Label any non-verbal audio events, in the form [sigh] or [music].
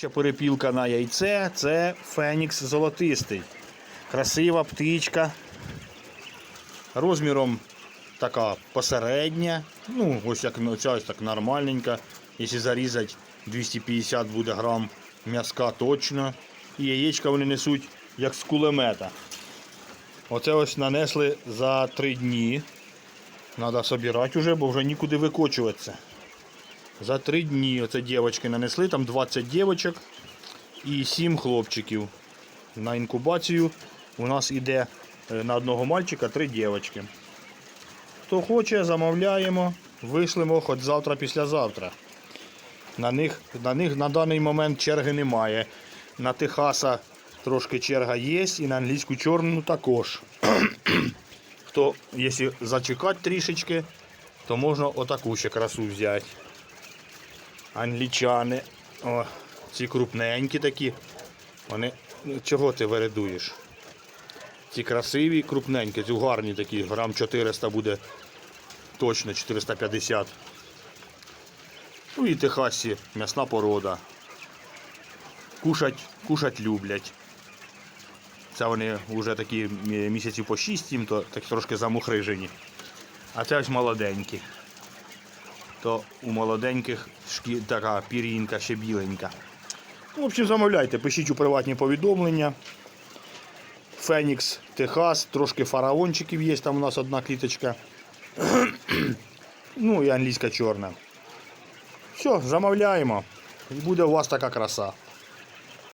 Ще перепілка на яйце це фенікс золотистий. Красива птичка. Розміром така посередня. Ну, ось як ця ось так нормальненька. Якщо зарізати 250 буде грам м'язка точно. І яєчка вони несуть як з кулемета. Оце ось нанесли за 3 дні. Треба собирати вже, бо вже нікуди викочуватися. За 3 дні оце дівчатки нанесли, там 20 дівчаток і 7 хлопчиків. На інкубацію у нас іде е, на одного мальчика 3 дівчатки. Хто хоче, замовляємо, вишлемо хоч завтра, післязавтра. На них, на них на даний момент черги немає. На Техаса трошки черга є і на англійську чорну також. Хто, якщо зачекати трішечки, то можна отаку ще красу взяти. Англічани. О, ці крупненькі такі. Вони. ну, Чого ти вередуєш? Ці красиві, крупненькі, ці гарні такі, грам 400 буде точно 450. Ну і техасі м'ясна порода. Кушать, кушать люблять. Це вони вже такі мі- місяців по 6 їм, то так трошки замухрижені. А це ось молоденькі. То у молоденьких шкі... така пір'їнка ще біленька. Ну, В общем, замовляйте, пишіть у приватні повідомлення. Фенікс, Техас, трошки фараончиків є, там у нас одна кліточка. [clears throat] ну і англійська чорна. Все, замовляємо. І буде у вас така краса.